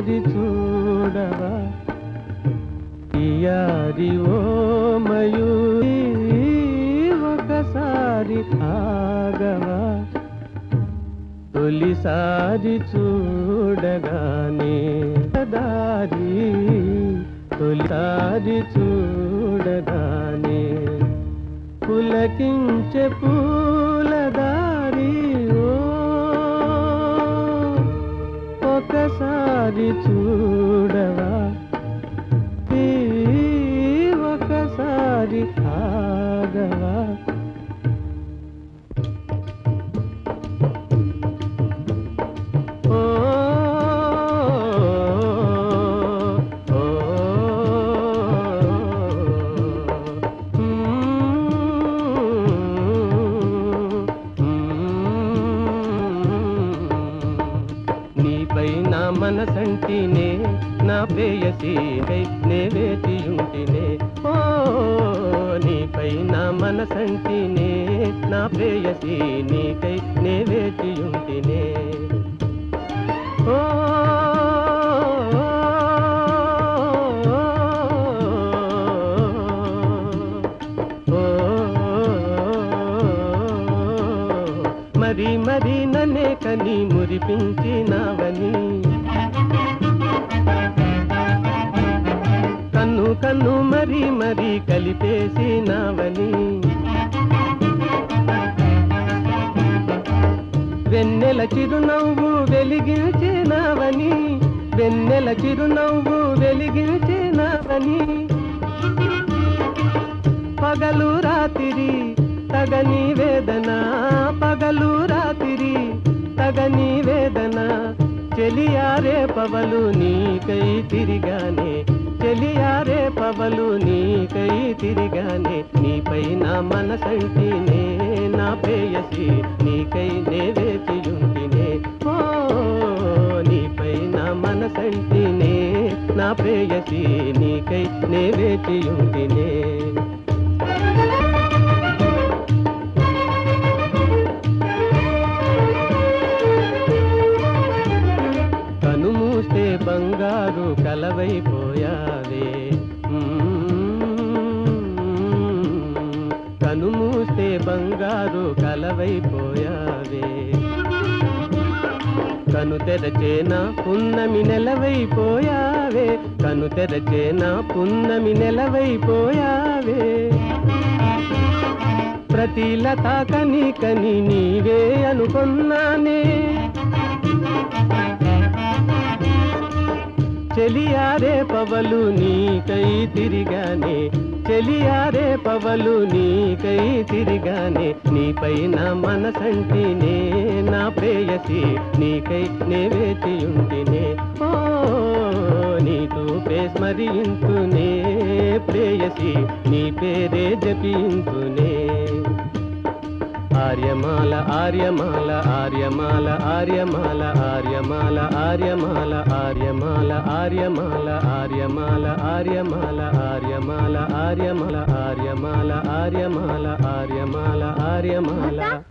ఒకసారి చూడవా? ఇయారి ఓ మయూరి ఒకసారి ఆగవా? తొలిసారి చూడగానే దారి తొలిసారి చూడగానే పులకించే To. నీపై నా మనసంటినే నా ప్రేయసి నే వేచియుంటినే ఓ నీపై నా మనసంటినే నా ప్రేయసి నీకై నే వేచియుంటినే ఓ మరి మరి నన్నే కని మురిపించినావని కన్ను కన్ను మరి మరి కలిపేసినవని. వెన్నెల చిరునవ్వు వెలిగించినవని. వెన్నెల చిరునవ్వు వెలిగించినవని. పగలు రాత్రి తగని వేదన చెలియారే పవలు నీకై తిరిగానే చెలియారే పవలు నీకై తిరిగానే నీపై నా మనసంటినే నా పేయసి నీకై నే వేచియుంటినే ఓ నీపై నా మనసంటినే నా పేయసి నీకై నే వేచియుంటినే చూస్తే బంగారు కలవైపోయావే. కను మూస్తే బంగారు కలవైపోయావే. కను తెరచేన పున్నమి నెలవైపోయావే. కను తెరచేన పున్నమి నెలవైపోయావే. ప్రతి లతా కని కని నీవే అనుకున్నానే. చెలియారే పవలు నీకై తిరిగానే చెలియారే పవలు నీకై తిరిగానే నీపై నా మనసంటినే నా ప్రేయసి నీకై నే వేచియుంటినే ఓ నీతో స్మరింతునే ప్రేయసి నీ పేరే జపింతునే ఆర్యమాల ఆర్యమాల ఆర్యమాల ఆర్యమాల ఆర్యమాల ఆర్యమాల ఆర్యమాల ఆర్యమాల ఆర్యమాల ఆర్యమాల ఆర్యమాల ఆర్యమాల ఆర్యమాల ఆర్యమాల ఆర్యమాల ఆర్యమాల